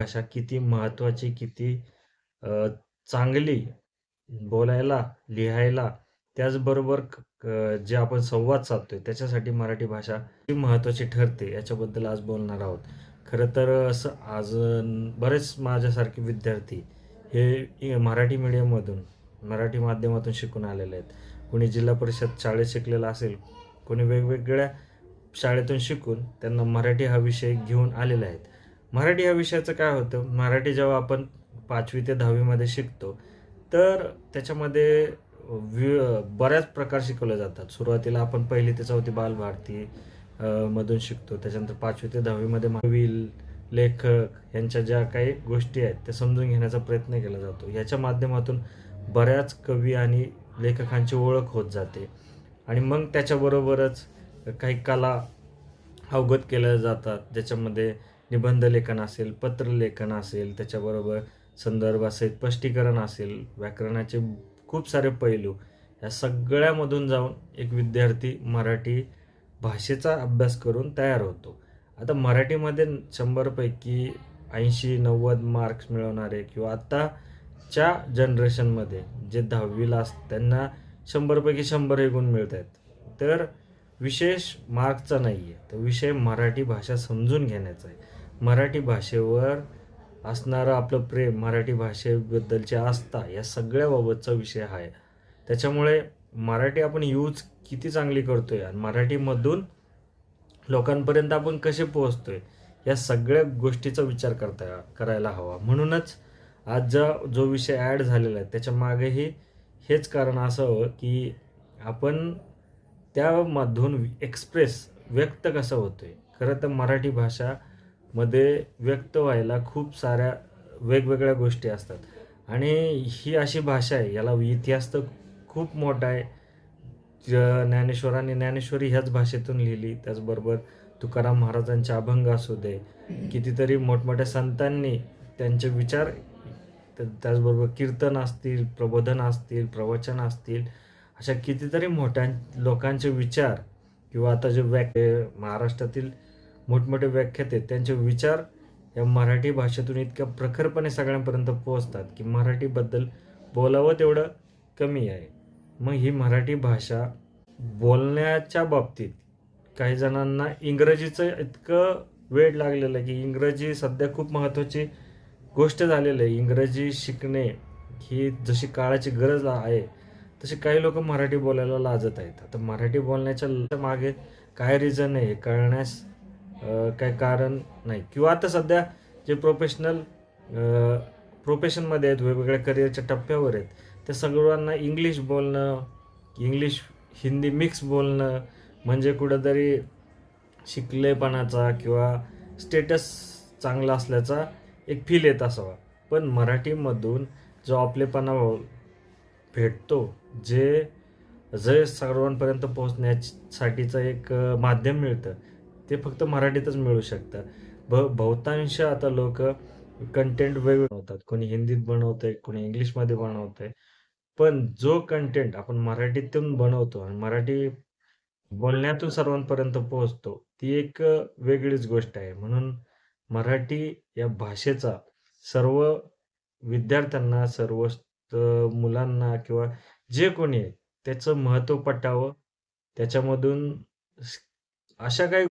भाषा किती महत्त्वाची, किती चांगली बोलायला, लिहायला, त्याचबरोबर क जे आपण संवाद साधतोय त्याच्यासाठी मराठी भाषा किती महत्त्वाची ठरते याच्याबद्दल आज बोलणार आहोत. खरं तर असं आज बरेच माझ्यासारखे विद्यार्थी हे मराठी मीडियममधून, मराठी माध्यमातून शिकून आलेले आहेत. कोणी जिल्हा परिषद शाळेत शिकलेलं असेल, कोणी वेगवेगळ्या शाळेतून शिकून त्यांना मराठी हा विषय घेऊन आलेला आहेत. मराठी या विषयाचं काय होतं, मराठी जेव्हा आपण पाचवी ते दहावीमध्ये शिकतो, तर त्याच्यामध्ये वि बऱ्याच प्रकार शिकवले जातात. सुरुवातीला आपण पहिली ते चौथी बालभारती मधून शिकतो. त्याच्यानंतर पाचवी ते 10वी मध्ये लेखक यांच्या ज्या काही गोष्टी आहेत, त्या समजून घेण्याचा प्रयत्न केला जातो. याच्या माध्यमातून बऱ्याच कवी आणि लेखकांची ओळख होत जाते आणि मग त्याच्याबरोबरच काही कला अवगत केल्या जातात. ज्याच्यामध्ये निबंध लेखन असेल, पत्रलेखन असेल, त्याच्याबरोबर संदर्भासहित स्पष्टीकरण असेल, व्याकरणाचे खूप सारे पैलू या सगळ्यामधून जाऊन एक विद्यार्थी मराठी भाषेचा अभ्यास करून तयार होतो. आता मराठीमध्ये शंभरपैकी ऐंशी नव्वद मार्क्स मिळवणारे किंवा आत्ताच्या जनरेशनमध्ये जे दहावीला अस त्यांना शंभरपैकी शंभर हे गुण मिळत आहेत. तर विशेष मार्क्सचा नाही आहे. तर विषय मराठी भाषा समजून घेण्याचा आहे. मराठी भाषेवर असणारं आपलं प्रेम, मराठी भाषेबद्दलची आस्था या सगळ्याबाबतचा विषय आहे. त्याच्यामुळे मराठी आपण यूज किती चांगली करतोय आणि मराठीमधून लोकांपर्यंत आपण कसे पोहोचतोय, या सगळ्या गोष्टीचा विचार करता करायला हवा. म्हणूनच आज जो जो विषय ॲड झालेला आहे त्याच्यामागेही हेच कारण असावं, की आपण त्यामधून एक्सप्रेस व्यक्त कसं आहे खरं तर मराठी भाषा मध्ये व्यक्त व्हायला खूप साऱ्या वेगवेगळ्या गोष्टी असतात आणि ही अशी भाषा आहे, याला इतिहास तर खूप मोठा आहे. ज ज्ञानेश्वरांनी ज्ञानेश्वरी ह्याच भाषेतून लिहिली. त्याचबरोबर तुकाराम महाराजांचे अभंग असू दे, कितीतरी मोठमोठ्या संतांनी त्यांचे विचार त्याचबरोबर कीर्तन असतील, प्रबोधन असतील, प्रवचन असतील, अशा कितीतरी मोठ्या लोकांचे विचार किंवा आता जे व्याक महाराष्ट्रातील मोठमोठे व्याख्याते त्यांचे विचार या मराठी भाषेतून इतक्या प्रखरपणे सगळ्यांपर्यंत पोहोचतात, की मराठीबद्दल बोलावं तेवढं कमी आहे. मग ही मराठी भाषा बोलण्याच्या बाबतीत काही जणांना इंग्रजीचं इतकं वेड लागलेलं आहे, की इंग्रजी सध्या खूप महत्त्वाची गोष्ट झालेली आहे. इंग्रजी शिकणे ही जशी काळाची गरज आहे, तशी काही लोकं मराठी बोलायला लाजत आहेत. आता मराठी बोलण्याच्या मागे काय रिझन आहे कळण्यास काय काही कारण नाही किंवा आता सध्या जे प्रोफेशनल प्रोफेशनमध्ये आहेत, वेगवेगळ्या करिअरच्या टप्प्यावर आहेत, त्या सर्वांना इंग्लिश बोलणं, इंग्लिश हिंदी मिक्स बोलणं म्हणजे कुठंतरी शिकलेपणाचा किंवा स्टेटस चांगला असल्याचा एक फील येत असावा. पण मराठीमधून जो आपलेपणा भेटतो, जे जे सर्वांपर्यंत पोहोचण्यासाठीचं एक माध्यम मिळतं, ते फक्त मराठीतच मिळू शकतं. ब बहुतांश आता लोक कंटेंट वेगवेगळे बनवतात. कोणी हिंदीत बनवतंय, कोणी इंग्लिशमध्ये बनवतंय. पण जो कंटेंट आपण मराठीतून बनवतो आणि मराठी बोलण्यातून सर्वांपर्यंत पोहोचतो, ती एक वेगळीच गोष्ट आहे. म्हणून मराठी या भाषेचा सर्व विद्यार्थ्यांना, सर्व मुलांना किंवा जे कोणी आहे त्याचं महत्त्व पटावं. त्याच्यामधून अशा काही